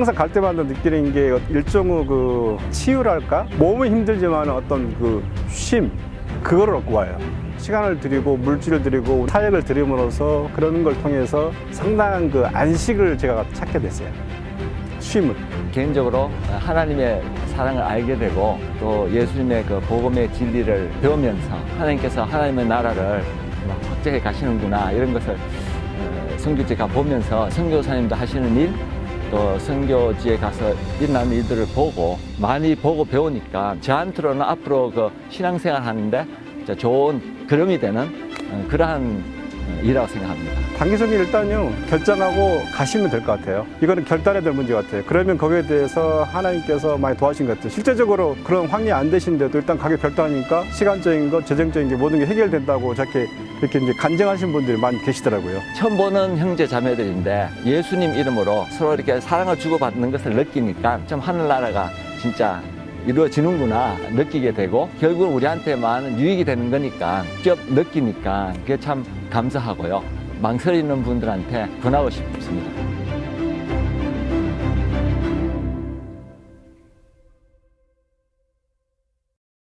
항상 갈 때마다 느끼는 게 일종의 그 치유랄까? 몸은 힘들지만 어떤 그 쉼, 그거를 얻고 와요. 시간을 들이고 물질을 들이고 사역을 들임으로써 그런 걸 통해서 상당한 그 안식을 제가 찾게 됐어요. 쉼을. 개인적으로 하나님의 사랑을 알게 되고 또 예수님의 그 복음의 진리를 배우면서 하나님께서 하나님의 나라를 막 확장해 가시는구나 이런 것을 어, 선교지가 보면서 선교사님도 하시는 일, 또 선교지에 가서 일어나는 일들을 보고 많이 보고 배우니까 저한테로는 앞으로 그 신앙생활 하는데 좋은 그름이 되는 어, 그러한 이라고 생각합니다. 단기적인 일단요 결정하고 가시면 될 것 같아요. 이거는 결단해야 될 문제 같아요. 그러면 거기에 대해서 하나님께서 많이 도와주신 것 같아요. 실제적으로 그런 확리 안 되신데도 일단 가게 결단하니까 시간적인 것, 재정적인 게 모든 게 해결된다고 저렇게 이렇게 이제 간증하신 분들이 많이 계시더라고요. 처음 보는 형제 자매들인데 예수님 이름으로 서로 이렇게 사랑을 주고받는 것을 느끼니까 좀 하늘나라가 진짜 이루어지는구나 느끼게 되고 결국 우리한테만 유익이 되는 거니까 직접 느끼니까 그게 참 감사하고요. 망설이는 분들한테 권하고 싶습니다.